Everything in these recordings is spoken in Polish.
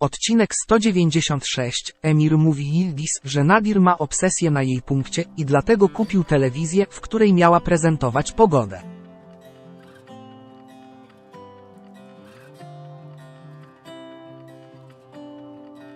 Odcinek 196. Emir mówi Yildiz, że Nadir ma obsesję na jej punkcie i dlatego kupił telewizję, w której miała prezentować pogodę.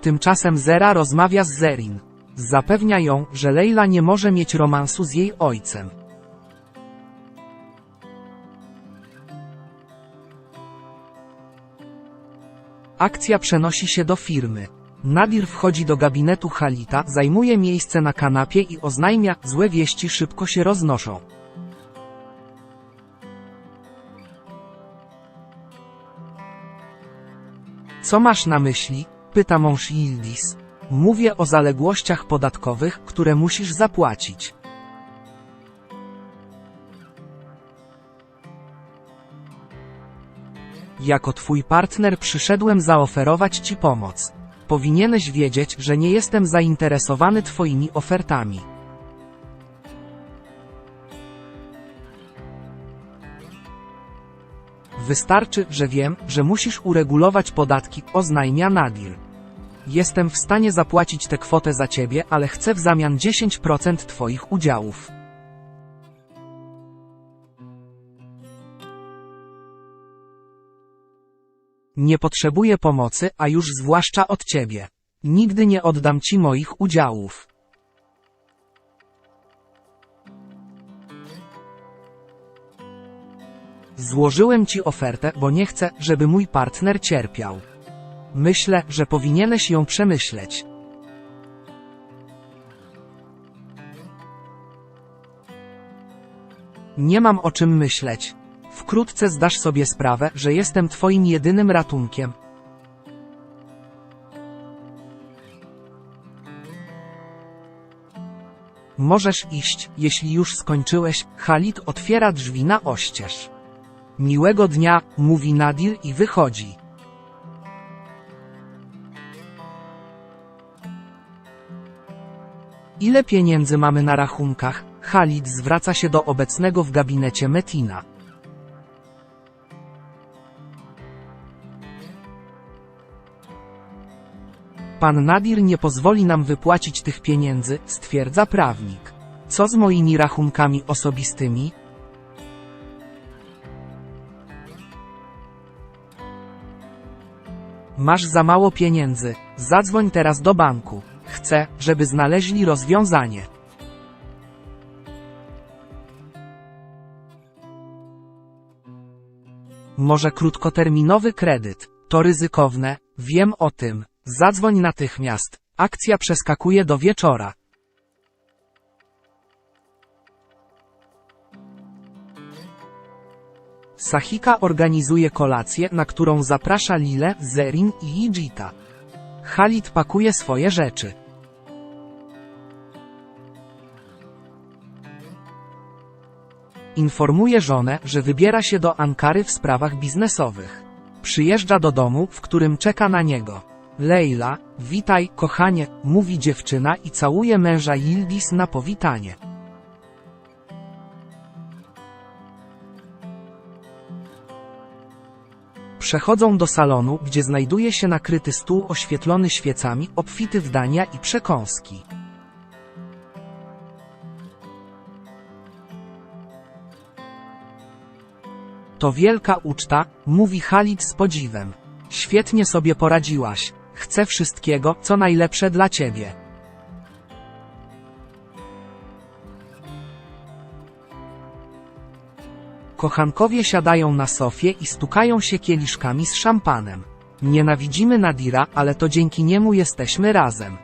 Tymczasem Zera rozmawia z Zerin. Zapewnia ją, że Leila nie może mieć romansu z jej ojcem. Akcja przenosi się do firmy. Nadir wchodzi do gabinetu Halita, zajmuje miejsce na kanapie i oznajmia, złe wieści szybko się roznoszą. Co masz na myśli? Pyta mąż Yildiz. Mówię o zaległościach podatkowych, które musisz zapłacić. Jako twój partner przyszedłem zaoferować ci pomoc. Powinieneś wiedzieć, że nie jestem zainteresowany twoimi ofertami. Wystarczy, że wiem, że musisz uregulować podatki, oznajmia Nadir. Jestem w stanie zapłacić tę kwotę za ciebie, ale chcę w zamian 10% twoich udziałów. Nie potrzebuję pomocy, a już zwłaszcza od ciebie. Nigdy nie oddam ci moich udziałów. Złożyłem ci ofertę, bo nie chcę, żeby mój partner cierpiał. Myślę, że powinieneś ją przemyśleć. Nie mam o czym myśleć. Wkrótce zdasz sobie sprawę, że jestem twoim jedynym ratunkiem. Możesz iść, jeśli już skończyłeś. Khalid otwiera drzwi na oścież. Miłego dnia, mówi Nadir i wychodzi. Ile pieniędzy mamy na rachunkach? Khalid zwraca się do obecnego w gabinecie Metina. Pan Nadir nie pozwoli nam wypłacić tych pieniędzy, stwierdza prawnik. Co z moimi rachunkami osobistymi? Masz za mało pieniędzy. Zadzwoń teraz do banku. Chcę, żeby znaleźli rozwiązanie. Może krótkoterminowy kredyt. To ryzykowne, wiem o tym. Zadzwoń natychmiast. Akcja przeskakuje do wieczora. Sahika organizuje kolację, na którą zaprasza Lile, Zerin i Ijita. Khalid pakuje swoje rzeczy. Informuje żonę, że wybiera się do Ankary w sprawach biznesowych. Przyjeżdża do domu, w którym czeka na niego. Leila, witaj, kochanie, mówi dziewczyna i całuje męża Yildiz na powitanie. Przechodzą do salonu, gdzie znajduje się nakryty stół oświetlony świecami, obfity w dania i przekąski. To wielka uczta, mówi Khalid z podziwem. Świetnie sobie poradziłaś. Chcę wszystkiego, co najlepsze dla ciebie. Kochankowie siadają na sofie i stukają się kieliszkami z szampanem. Nienawidzimy Nadira, ale to dzięki niemu jesteśmy razem.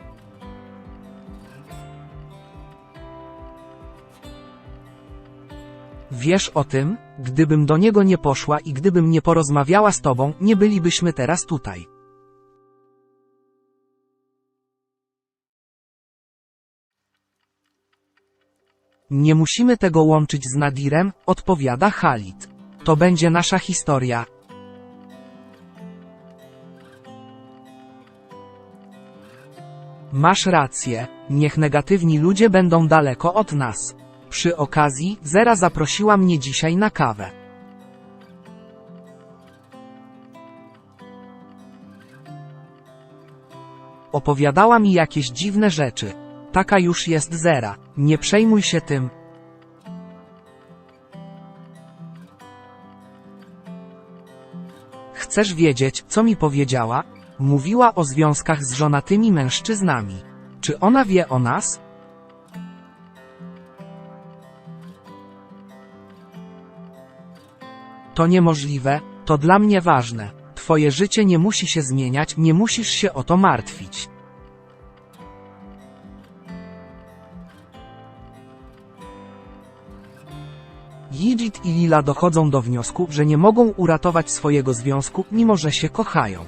Wiesz o tym, gdybym do niego nie poszła i gdybym nie porozmawiała z tobą, nie bylibyśmy teraz tutaj. Nie musimy tego łączyć z Nadirem, odpowiada Khalid. To będzie nasza historia. Masz rację, niech negatywni ludzie będą daleko od nas. Przy okazji, Zera zaprosiła mnie dzisiaj na kawę. Opowiadała mi jakieś dziwne rzeczy. Taka już jest zera. Nie przejmuj się tym. Chcesz wiedzieć, co mi powiedziała? Mówiła o związkach z żonatymi mężczyznami. Czy ona wie o nas? To niemożliwe, to dla mnie ważne. Twoje życie nie musi się zmieniać, nie musisz się o to martwić. Yigit i Lila dochodzą do wniosku, że nie mogą uratować swojego związku, mimo że się kochają.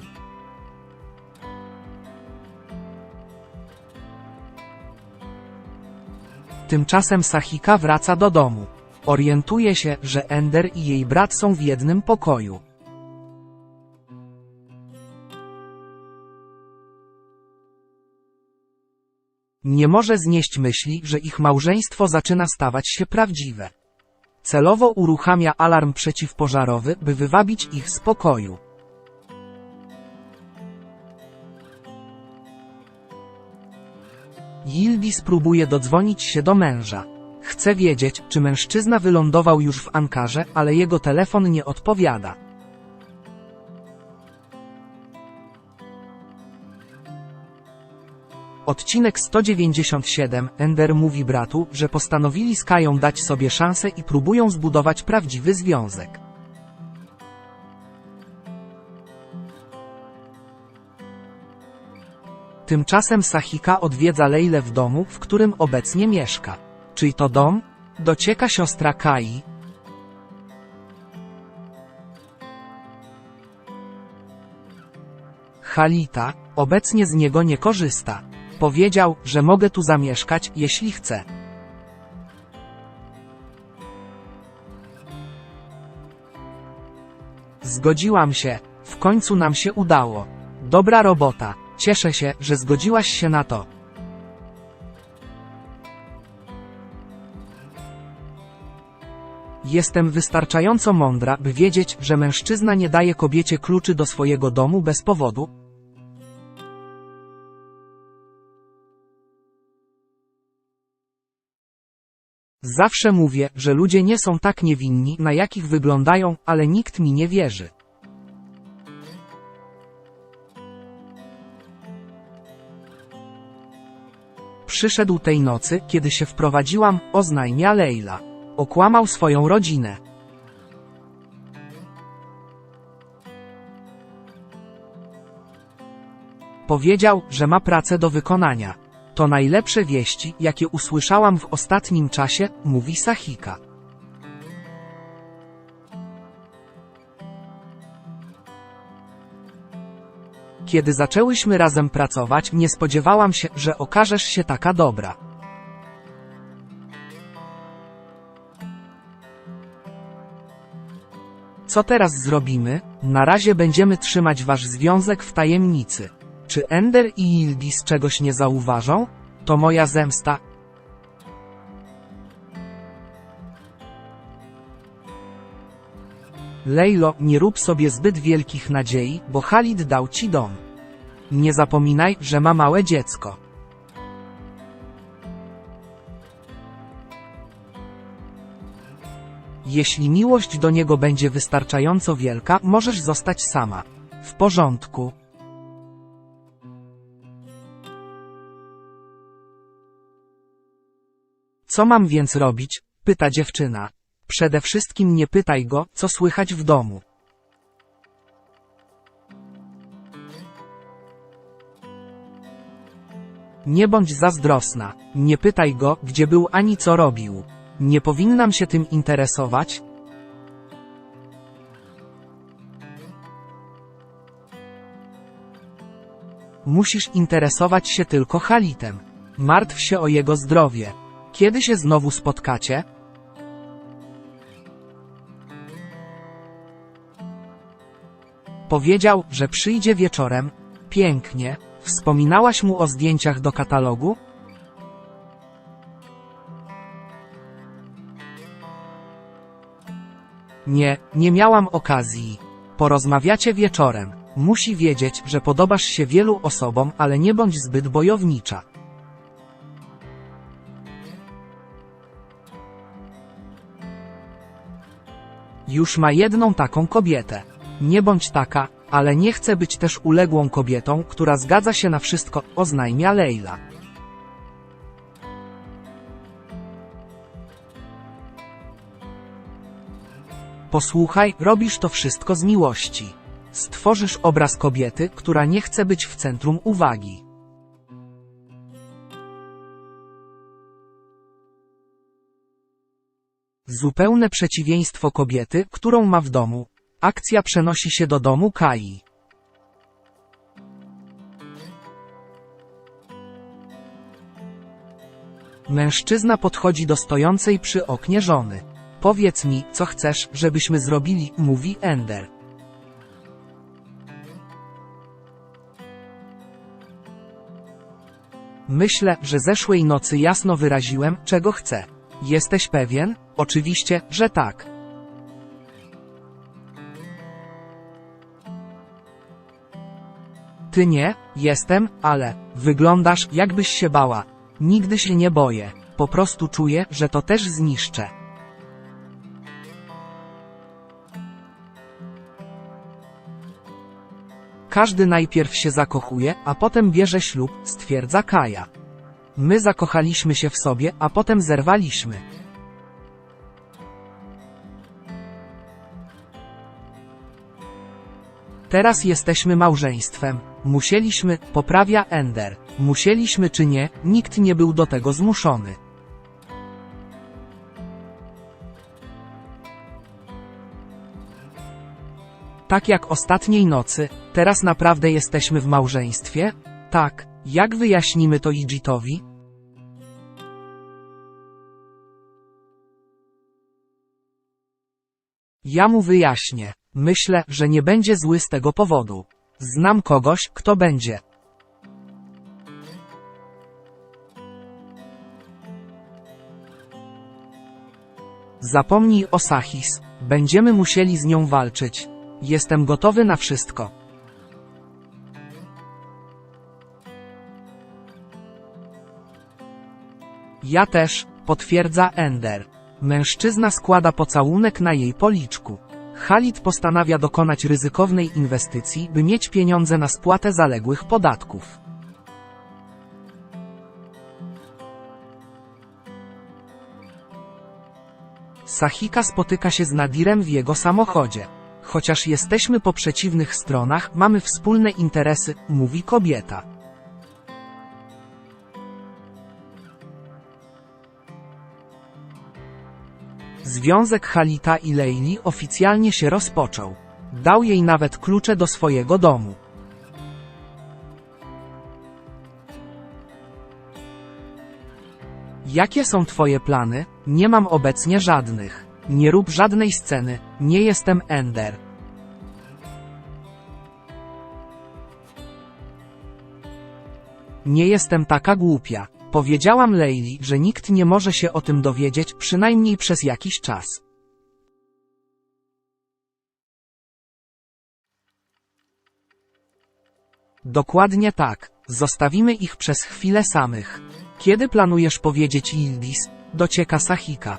Tymczasem Sahika wraca do domu. Orientuje się, że Ender i jej brat są w jednym pokoju. Nie może znieść myśli, że ich małżeństwo zaczyna stawać się prawdziwe. Celowo uruchamia alarm przeciwpożarowy, by wywabić ich z pokoju. Yildiz próbuje dodzwonić się do męża. Chce wiedzieć, czy mężczyzna wylądował już w Ankarze, ale jego telefon nie odpowiada. Odcinek 197 Ender mówi bratu, że postanowili z Kają dać sobie szansę i próbują zbudować prawdziwy związek. Tymczasem Sahika odwiedza Leilę w domu, w którym obecnie mieszka. Czyj to dom? Docieka siostra Kai. Halita, obecnie z niego nie korzysta. Powiedział, że mogę tu zamieszkać, jeśli chcę. Zgodziłam się, w końcu nam się udało. Dobra robota, cieszę się, że zgodziłaś się na to. Jestem wystarczająco mądra, by wiedzieć, że mężczyzna nie daje kobiecie kluczy do swojego domu bez powodu. Zawsze mówię, że ludzie nie są tak niewinni, na jakich wyglądają, ale nikt mi nie wierzy. Przyszedł tej nocy, kiedy się wprowadziłam, oznajmia Leila. Okłamał swoją rodzinę. Powiedział, że ma pracę do wykonania. To najlepsze wieści, jakie usłyszałam w ostatnim czasie, mówi Sahika. Kiedy zaczęłyśmy razem pracować, nie spodziewałam się, że okażesz się taka dobra. Co teraz zrobimy? Na razie będziemy trzymać wasz związek w tajemnicy. Czy Ender i Yildiz czegoś nie zauważą? To moja zemsta. Lejlo, nie rób sobie zbyt wielkich nadziei, bo Halid dał ci dom. Nie zapominaj, że ma małe dziecko. Jeśli miłość do niego będzie wystarczająco wielka, możesz zostać sama. W porządku. Co mam więc robić? Pyta dziewczyna. Przede wszystkim nie pytaj go, co słychać w domu. Nie bądź zazdrosna. Nie pytaj go, gdzie był ani co robił. Nie powinnam się tym interesować? Musisz interesować się tylko Halitem. Martw się o jego zdrowie. Kiedy się znowu spotkacie? Powiedział, że przyjdzie wieczorem. Pięknie. Wspominałaś mu o zdjęciach do katalogu? Nie, nie miałam okazji. Porozmawiacie wieczorem. Musi wiedzieć, że podobasz się wielu osobom, ale nie bądź zbyt bojownicza. Już ma jedną taką kobietę. Nie bądź taka, ale nie chcę być też uległą kobietą, która zgadza się na wszystko, oznajmia Leila. Posłuchaj, robisz to wszystko z miłości. Stworzysz obraz kobiety, która nie chce być w centrum uwagi. Zupełne przeciwieństwo kobiety, którą ma w domu. Akcja przenosi się do domu Kai. Mężczyzna podchodzi do stojącej przy oknie żony. Powiedz mi, co chcesz, żebyśmy zrobili, mówi Ender. Myślę, że zeszłej nocy jasno wyraziłem, czego chcę. Jesteś pewien? Oczywiście, że tak. Ty nie, jestem, ale wyglądasz, jakbyś się bała. Nigdy się nie boję. Po prostu czuję, że to też zniszczę. Każdy najpierw się zakochuje, a potem bierze ślub, stwierdza Kaja. My zakochaliśmy się w sobie, a potem zerwaliśmy. Teraz jesteśmy małżeństwem. Musieliśmy, poprawia Ender. Musieliśmy czy nie, nikt nie był do tego zmuszony. Tak jak ostatniej nocy, teraz naprawdę jesteśmy w małżeństwie? Tak, jak wyjaśnimy to Igitowi? Ja mu wyjaśnię. Myślę, że nie będzie zły z tego powodu. Znam kogoś, kto będzie. Zapomnij o Sahis. Będziemy musieli z nią walczyć. Jestem gotowy na wszystko. Ja też, potwierdza Ender. Mężczyzna składa pocałunek na jej policzku. Khalid postanawia dokonać ryzykownej inwestycji, by mieć pieniądze na spłatę zaległych podatków. Sahika spotyka się z Nadirem w jego samochodzie. Chociaż jesteśmy po przeciwnych stronach, mamy wspólne interesy, mówi kobieta. Związek Halita i Leili oficjalnie się rozpoczął. Dał jej nawet klucze do swojego domu. Jakie są twoje plany? Nie mam obecnie żadnych. Nie rób żadnej sceny, nie jestem Ender. Nie jestem taka głupia. Powiedziałam Leili, że nikt nie może się o tym dowiedzieć, przynajmniej przez jakiś czas. Dokładnie tak. Zostawimy ich przez chwilę samych. Kiedy planujesz powiedzieć Yildiz? Docieka Sahika.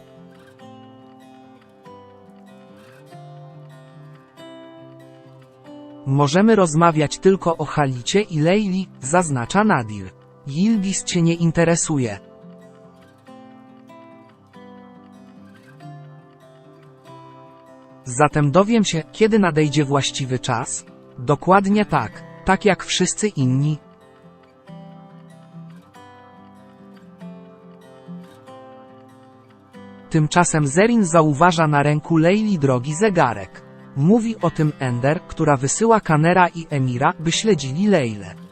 Możemy rozmawiać tylko o Halicie i Leili, zaznacza Nadir. Yildiz cię nie interesuje. Zatem dowiem się, kiedy nadejdzie właściwy czas? Dokładnie tak, tak jak wszyscy inni. Tymczasem Zerin zauważa na ręku Leili drogi zegarek. Mówi o tym Ender, która wysyła Kanera i Emira, by śledzili Leilę.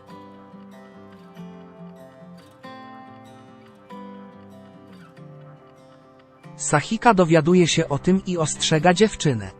Sahika dowiaduje się o tym i ostrzega dziewczynę.